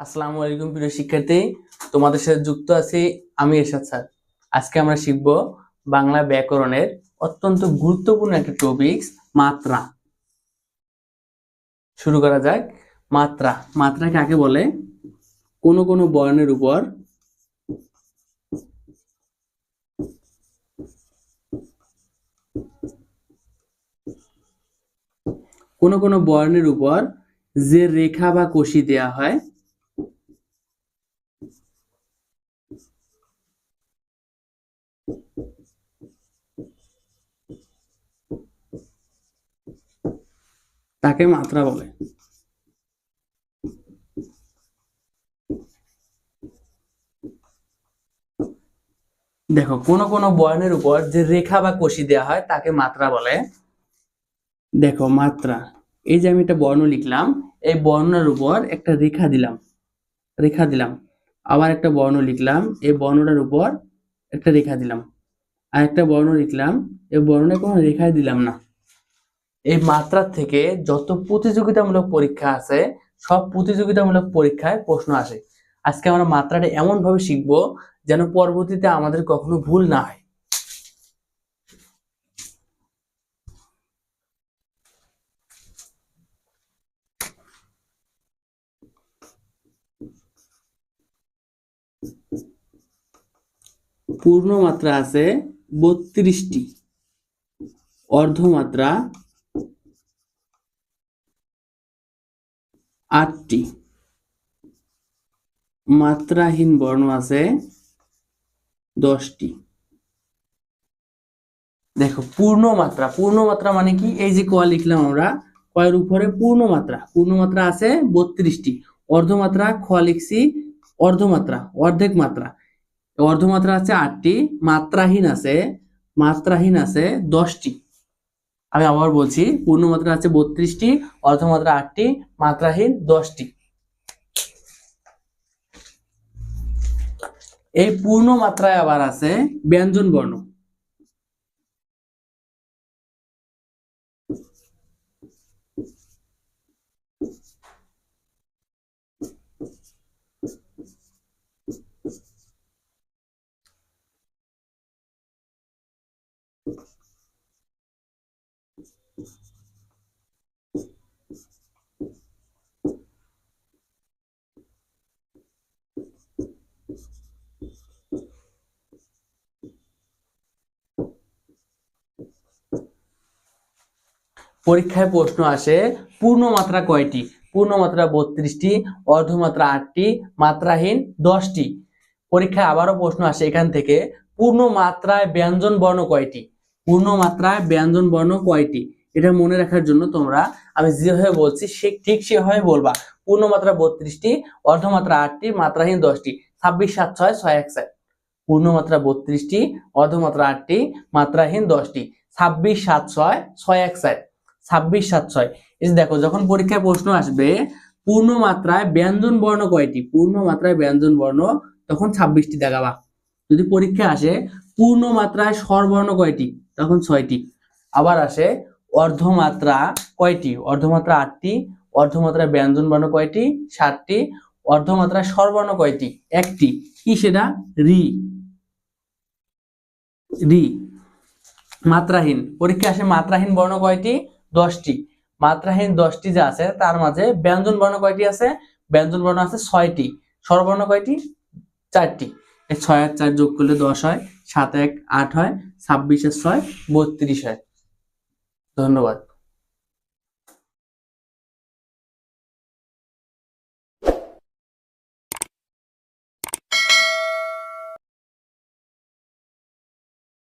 আসসালামু আলাইকুম, প্রিয় শিক্ষার্থী। তোমাদের সাথে যুক্ত আছি আমি এরশাদ স্যার। আজকে আমরা শিখব বাংলা ব্যাকরণের অত্যন্ত গুরুত্বপূর্ণ একটা টপিকস মাত্রা। শুরু করা যাক। মাত্রা। মাত্রা কাকে বলে কোন কোন বর্ণের উপর কোন কোন বর্ণের উপর যে রেখা বা কষি দেয়া হয় তাকে মাত্রা বলে। দেখো, কোন কোন বর্ণের উপর যে রেখা বা কষি দেওয়া হয়, তাকে মাত্রা বলে। দেখো, মাত্রা। এই যে আমি একটা বর্ণ লিখলাম, এই বর্ণের উপর একটা রেখা দিলাম। রেখা দিলাম। আবার একটা বর্ণ লিখলাম, এই বর্ণটার উপর একটা রেখা দিলাম। আর একটা বর্ণ লিখলাম, এই বর্ণে কোনো রেখাই দিলাম না। এই মাত্রার থেকে যত প্রতিযোগিতামূলক পরীক্ষা আছে, সব প্রতিযোগিতামূলক পরীক্ষায় প্রশ্ন আসে। আজকে আমরা মাত্রাটা এমন ভাবে শিখব যেন পরবর্তীতে আমাদের কখনো ভুল না হয়। পূর্ণ মাত্রা আছে বত্রিশটি, অর্ধমাত্রা আটটি। মাত্রাহীন বর্ণ আছে দশটি। দেখো পূর্ণ মাত্রা পূর্ণ মাত্রা মানে কি? এই যে কয় লিখলাম আমরা কয়ের উপরে পূর্ণ মাত্রা পূর্ণ মাত্রা আছে বত্রিশটি। অর্ধমাত্রা খ লিখছি অর্ধমাত্রা, অর্ধেক মাত্রা। অর্ধমাত্রা আছে আটটি, মাত্রাহীন আছে মাত্রাহীন আছে দশটি। আমি আবার বলছি, পূর্ণ মাত্রা আছে বত্রিশটি অর্ধমাত্রা আটটি, মাত্রাহীন দশটি। এই পূর্ণ মাত্রায় আবার আছে ব্যঞ্জন বর্ণ পরীক্ষায় প্রশ্ন আসে পূর্ণ মাত্রা কয়টি? পূর্ণ মাত্রা বত্রিশটি অর্ধমাত্রা আটটি, মাত্রাহীন দশটি। পরীক্ষায় আবারও প্রশ্ন আসে এখান থেকে পূর্ণ মাত্রায় ব্যঞ্জন বর্ণ কয়টি? পূর্ণ মাত্রায় ব্যঞ্জন বর্ণ কয়টি? এটা মনে রাখার জন্য তোমরা, আমি যেভাবে বলছি সে ঠিক সেভাবে বলবা। পূর্ণ মাত্রা বত্রিশটি অর্ধমাত্রা আটটি, মাত্রাহীন দশটি। ছাব্বিশ, সাত, ছয় ছয়, এক সাত পূর্ণ মাত্রা বত্রিশটি অর্ধমাত্রা আটটি, মাত্রাহীন দশটি। ছাব্বিশ, সাত, ছয় ছয়, এক সাত ছাব্বিশ সাত ছয়। এই দেখো, যখন পরীক্ষায় প্রশ্ন আসবে পূর্ণ মাত্রায় ব্যঞ্জন বর্ণ কয়টি? পূর্ণ মাত্রায় ব্যঞ্জন বর্ণ, তখন ছাব্বিশটি দেখাবা। যদি পরীক্ষা আসে পূর্ণ মাত্রায় স্বরবর্ণ কয়টি? তখন ছয়টি। আবার আসে, অর্ধমাত্রা কয়টি? অর্ধমাত্রা আটটি, অর্ধমাত্রায় ব্যঞ্জন বর্ণ কয়টি? সাতটি, অর্ধমাত্রায় স্বরবর্ণ কয়টি? একটি। কি সেটা? রি। রি। মাত্রাহীন। পরীক্ষা আসে মাত্রাহীন বর্ণ কয়টি? দশটি। মাত্রাহীন দশটি যে আছে, তার মাঝে ব্যঞ্জন বর্ণ কয়টি আছে? ব্যঞ্জন বর্ণ আছে ছয়টি। স্বরবর্ণ কয়টি? চারটি। এই ছয় আর চার যোগ করলে দশ হয়, সাত এক আট হয় ছাব্বিশের ছয়, বত্রিশ হয়। ধন্যবাদ।